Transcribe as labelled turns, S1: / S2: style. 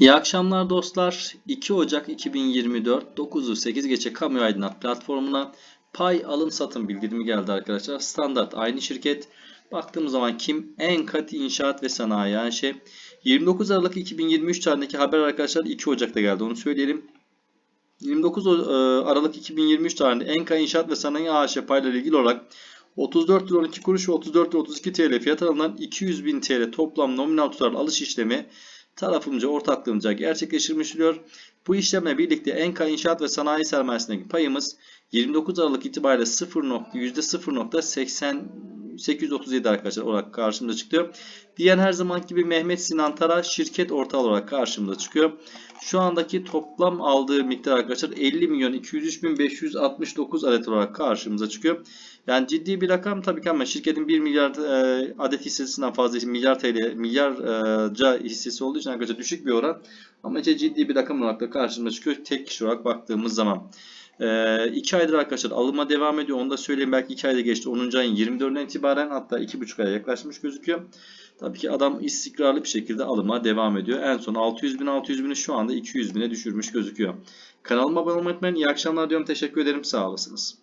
S1: İyi akşamlar dostlar. 2 Ocak 2024 9'u 8 geçe kamu aydınlat platformuna pay alım satım bildirimi geldi arkadaşlar. Standart aynı şirket. Baktığımız zaman kim? Enkati İnşaat ve Sanayi AŞ. 29 Aralık 2023 tarihindeki haber arkadaşlar 2 Ocak'ta geldi onu söyleyelim. 29 o- e, Aralık 2023 tarihinde Enka İnşaat ve Sanayi AŞ payla ilgili olarak 34 lira 12 kuruş ve 34 lira 32 TL fiyat alınan 200 bin TL toplam nominal tutar alış işlemi tarafımca ortaklığımca gerçekleştirmiş oluyor. Bu işlemle birlikte Enka İnşaat ve Sanayi Sermayesi'ndeki payımız 29 Aralık itibariyle 0. %0.837 arkadaşlar olarak karşımıza çıktı. Diğer her zaman gibi Mehmet Sinan Tara şirket ortağı olarak karşımıza çıkıyor. Şu andaki toplam aldığı miktar arkadaşlar 50 milyon 203 bin 569 adet olarak karşımıza çıkıyor. Yani ciddi bir rakam tabii ki ama şirketin 1 milyar e, adet hissesinden fazla milyar TL milyarca hissesi olduğu için arkadaşlar düşük bir oran. Ama işte ciddi bir rakam olarak da karşımıza çıkıyor tek kişi olarak baktığımız zaman. 2 aydır arkadaşlar alıma devam ediyor. Onu da söyleyeyim belki 2 ayda geçti. 10. ayın 24'ünden itibaren hatta 2,5 aya yaklaşmış gözüküyor. Tabii ki adam istikrarlı bir şekilde alıma devam ediyor. En son 600 bin 600 bini şu anda 200 bine düşürmüş gözüküyor. Kanalıma abone olmayı unutmayın. İyi akşamlar diyorum. Teşekkür ederim. Sağ olasınız.